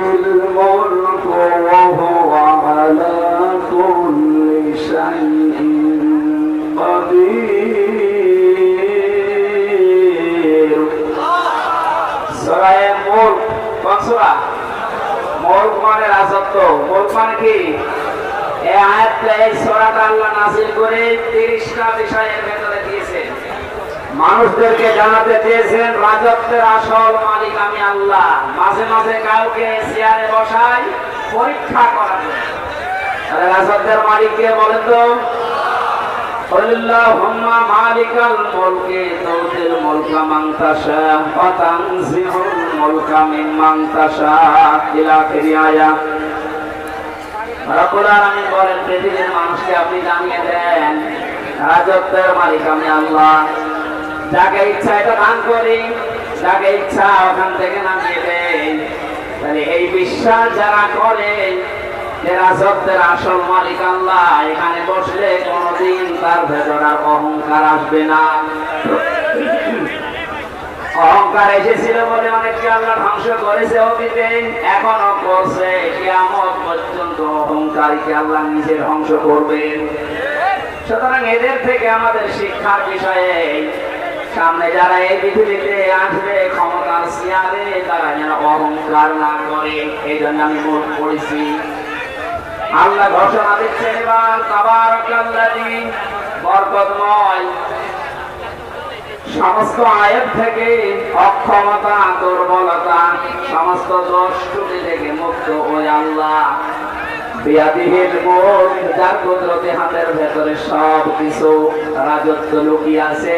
الملك وهو على كل شيء قدير সরায়ে মুল্ক কোন সূরা মুল্ক মানে রাজত্ব মুল্ক মানে কি এই আয়াতটা এই সূরাটা আল্লাহ নাযিল করে 30টা বিষয়ের ভেতরে দিয়েছেন মানুষদেরকে জানাতে চেয়েছেন রাজত্বের আসল মালিক আমি আল্লাহ। মাঝে মাঝে কাউকে চেয়ারে বসাই পরীক্ষা করা রাজত্বের মালিককে বলেন তো? মানুষকে আপনি জানিয়ে দেন, রাজত্বের মালিক আমি আল্লাহ। যাকে ইচ্ছা এটা দান করি, যাকে ইচ্ছা ওখান থেকে নামিয়ে দেই। তাহলে এই বিশ্বাস যারা করে যে রাজত্বের আসল মালিক আল্লাহ, এখানে বসলে তার অহংকার আসবে না। অহংকার এসেছিল বলে অনেককে আল্লাহ ধ্বংস করেছে অতীতে, এখনও করছে, কিয়ামত পর্যন্ত আল্লাহ ধ্বংস করবেন সুতরাং এদের থেকে আমাদের শিক্ষার বিষয়ে সামনে যারা এই পৃথিবীতে আসবে, ক্ষমতার চেয়ারে তারা যেন অহংকার না করে এই জন্য আমি মত পড়েছি আল্লাহ ঘোষণা দিচ্ছেন এবার, তাবারাকাল্লাযী বরকতময় সমস্ত আয়াত থেকে অক্ষমতা, দুর্বলতা, সমস্ত দোষ থেকে মুক্ত ওই আল্লাহ। বিয়াদিহিল মুলক যার কুদরতি হাতের ভেতরে সব কিছু রাজত্ব লুকিয়ে আছে।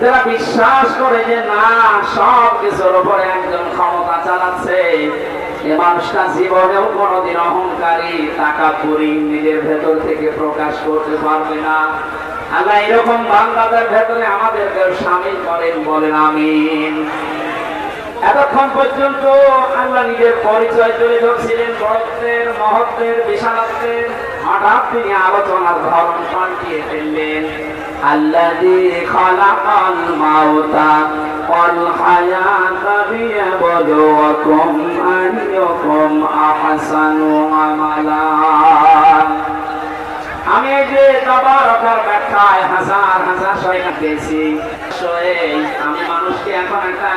যারা বিশ্বাস করে যে না, সব কিছুর উপরে একজন ক্ষমতা চালাচ্ছে, এ মানুষটা জীবনেও কোনোদিন অহংকারী, টাকা পুরি নিজের ভেতর থেকে প্রকাশ করতে পারবে না। আল্লাহ এরকম বাংলাদের ভেতরে আমাদেরকে সামিল করেন, বলেন আমিন। এতক্ষণ পর্যন্ত আল্লাহ নিজের পরিচয় তুলে ধরছিলেন বড়ত্বের, মহত্বের, বিশালত্বের। হঠাৎ তিনি আলোচনার ধরন পাল্টিয়ে ফেললেন। الذي خلق الموت والحياة ليبلوكم أيكم أحسن عملا আমি এই যে তাবারকার ব্যাখ্যায় হাজার হাজার শয়খান পেয়েছি আমি মানুষকে এখন একটা